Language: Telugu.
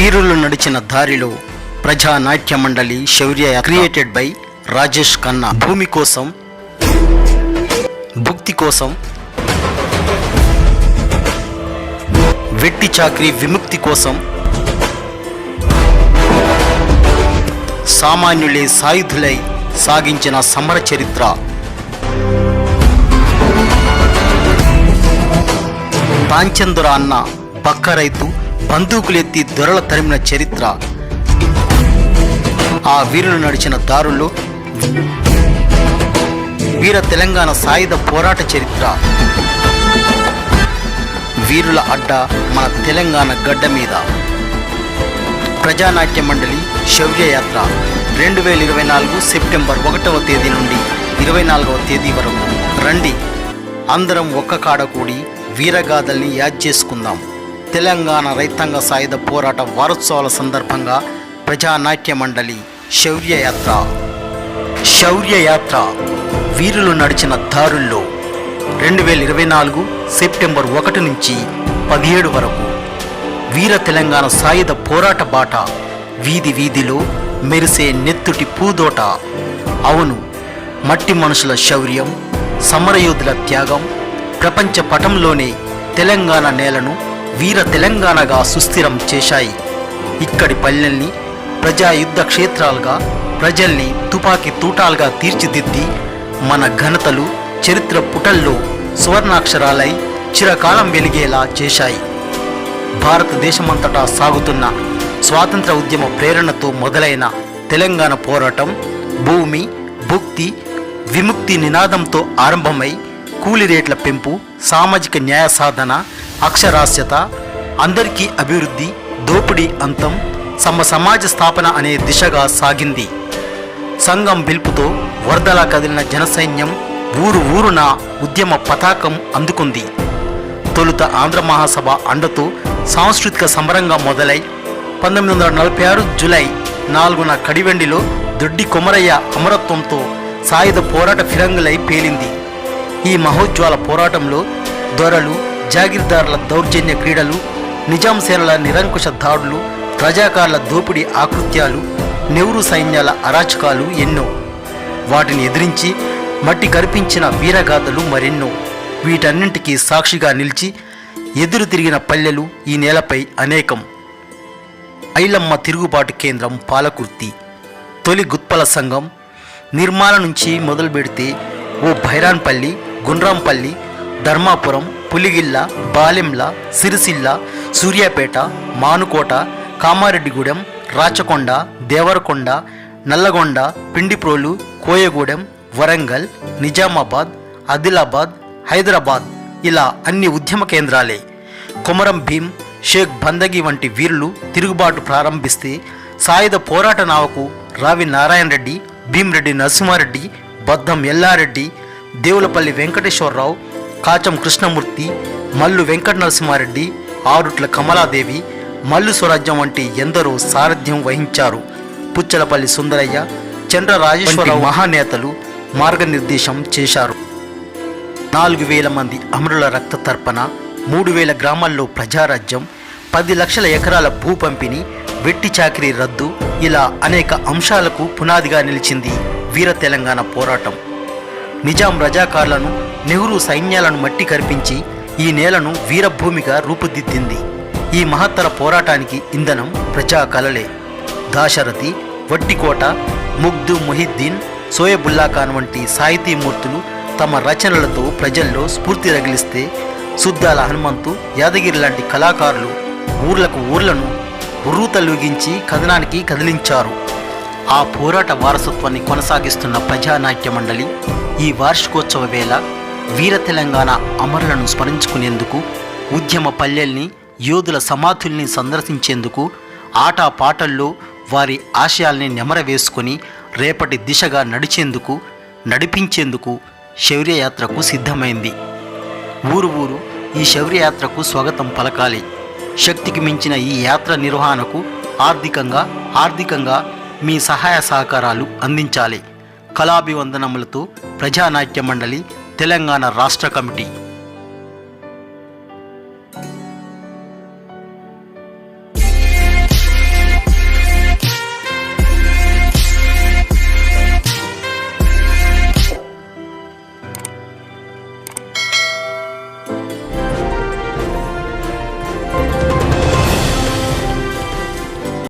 వీరులు నడిచిన దారిలో ప్రజా నాట్య మండలి శౌర్య క్రియేటెడ్ బై రాజేష్ ఖన్నా. భూమి కోసం భుక్తి కోసం వెట్టి చాకరీ విముక్తి కోసం సామాన్యులే సాయుధులై సాగించిన సమర చరిత్ర. తాంచందుర అన్న పక్క రైతు బందూకులెత్తి దొరల తరిమిన చరిత్ర. ఆ వీరులు నడిచిన దారుల్లో వీర తెలంగాణ సాయుధ పోరాట చరిత్ర. వీరుల అడ్డ మన తెలంగాణ గడ్డ మీద. ప్రజానాట్య మండలి శౌర్యయాత్ర రెండు వేల ఇరవై నాలుగు సెప్టెంబర్ ఒకటవ తేదీ నుండి ఇరవై నాలుగవ తేదీ వరకు. రండి అందరం ఒక్క కాడ కూడి వీరగాథల్ని యాద్ చేసుకుందాం. తెలంగాణ రైతాంగ సాయుధ పోరాట వారోత్సవాల సందర్భంగా ప్రజానాట్య మండలి శౌర్యయాత్ర. శౌర్యయాత్ర. వీరులు నడిచిన దారుల్లో రెండు వేల ఇరవై నాలుగు సెప్టెంబర్ ఒకటి నుంచి పదిహేడు వరకు వీర తెలంగాణ సాయుధ పోరాట బాట వీధి వీధిలో మెరిసే నెత్తుటి పూదోట. అవును మట్టి మనుషుల శౌర్యం సమరయోధుల త్యాగం ప్రపంచ పటంలోనే తెలంగాణ నేలను వీర తెలంగాణగా సుస్థిరం చేశాయి. ఇక్కడి పల్లెల్ని ప్రజా యుద్ధ క్షేత్రాలుగా ప్రజల్ని తుపాకీ తూటాలుగా తీర్చిదిద్ది మన ఘనతలు చరిత్ర పుటల్లో సువర్ణాక్షరాలై చిరకాలం వెలిగేలా చేశాయి. భారతదేశమంతటా సాగుతున్న స్వాతంత్ర ఉద్యమ ప్రేరణతో మొదలైన తెలంగాణ పోరాటం భూమి భుక్తి విముక్తి నినాదంతో ఆరంభమై కూలి రేట్ల పెంపు సామాజిక న్యాయ సాధన అక్షరాస్యత అందరికీ అభివృద్ధి దోపిడీ అంతం సమ సమాజ స్థాపన అనే దిశగా సాగింది. సంఘం పిలుపుతో వరదలా కదిలిన జనసైన్యం ఊరు ఊరున ఉద్యమ పతాకం అందుకుంది. తొలుత ఆంధ్ర మహాసభ అండతో సాంస్కృతిక సంబరంగా మొదలై పంతొమ్మిది వందల నలభై ఆరు జులై నాలుగున కడివెండిలో దొడ్డి కొమరయ్య అమరత్వంతో సాయుధ పోరాట ఫిరంగులై పేలింది. ఈ మహోజ్వాల పోరాటంలో దొరలు జాగీర్దారుల దౌర్జన్య క్రీడలు నిజాం సేనల నిరంకుశ దాడులు ప్రజాకారుల దోపిడీ ఆకృత్యాలు నెహ్రూ సైన్యాల అరాచకాలు ఎన్నో. వాటిని ఎదిరించి మట్టి కరిపించిన వీరగాథలు మరెన్నో. వీటన్నింటికీ సాక్షిగా నిలిచి ఎదురు తిరిగిన పల్లెలు ఈ నేలపై అనేకం. ఐలమ్మ తిరుగుబాటు కేంద్రం పాలకుర్తి. తొలి గుత్పల సంఘం నిర్మాణ నుంచి మొదలు పెడితే ఓ భైరాన్పల్లి గుండ్రాంపల్లి ధర్మాపురం పులిగిల్ల బాలెంల సిరిసిల్ల సూర్యాపేట మానుకోట కామారెడ్డిగూడెం రాచకొండ దేవరకొండ నల్లగొండ పిండిప్రోలు కోయగూడెం వరంగల్ నిజామాబాద్ ఆదిలాబాద్ హైదరాబాద్ ఇలా అన్ని ఉద్యమ కేంద్రాలే. కొమరం భీం షేక్ బందగి వంటి వీరులు తిరుగుబాటు ప్రారంభిస్తే సాయుధ పోరాట నావకు రావి నారాయణ రెడ్డి భీమరెడ్డి నరసింహారెడ్డి బద్దం ఎల్లారెడ్డి దేవులపల్లి వెంకటేశ్వరరావు కాచం కృష్ణమూర్తి మల్లు వెంకట నరసింహారెడ్డి ఆరుట్ల కమలాదేవి మల్లు స్వరాజ్యం వంటి ఎందరో సారథ్యం వహించారు. పుచ్చలపల్లి సుందరయ్య చంద్ర రాజేశ్వరరావు మహానేతలు మార్గనిర్దేశం చేశారు. నాలుగు వేల మంది అమరుల రక్త తర్పణ మూడు వేల గ్రామాల్లో ప్రజారాజ్యం పది లక్షల ఎకరాల భూ పంపిణీ వెట్టి చాకిరీ రద్దు ఇలా అనేక అంశాలకు పునాదిగా నిలిచింది వీర తెలంగాణ పోరాటం. నిజాం రజాకార్లను నెహ్రూ సైన్యాలను మట్టి కరిపించి ఈ నేలను వీరభూమిగా రూపుదిద్దింది. ఈ మహత్తర పోరాటానికి ఇంధనం ప్రజా కలలే. దాశరథి వట్టికోట ముగ్దు మొహిద్దీన్ సోయబుల్లా ఖాన్ వంటి సాహితీమూర్తులు తమ రచనలతో ప్రజల్లో స్ఫూర్తి రగిలిస్తే సుద్దాల హనుమంతు యాదగిరి లాంటి కళాకారులు ఊర్లకు ఊర్లను ఉర్రూతలూగించి కథనానికి కదిలించారు. ఆ పోరాట వారసత్వాన్ని కొనసాగిస్తున్న ప్రజానాట్య మండలి ఈ వార్షికోత్సవ వేళ వీర తెలంగాణ అమరులను స్మరించుకునేందుకు ఉద్యమ పల్లెల్ని యోధుల సమాధుల్ని సందర్శించేందుకు ఆటా పాటల్లో వారి ఆశయాల్ని నెమరవేసుకొని రేపటి దిశగా నడిచేందుకు నడిపించేందుకు శౌర్యయాత్రకు సిద్ధమైంది. ఊరు ఊరు ఈ శౌర్యయాత్రకు స్వాగతం పలకాలి. శక్తికి మించిన ఈ యాత్ర నిర్వహణకు ఆర్థికంగా ఆర్థికంగా మీ సహాయ సహకారాలు అందించాలి. కళాభివందనములతో ప్రజానాట్య మండలి తెలంగాణ రాష్ట్ర కమిటీ.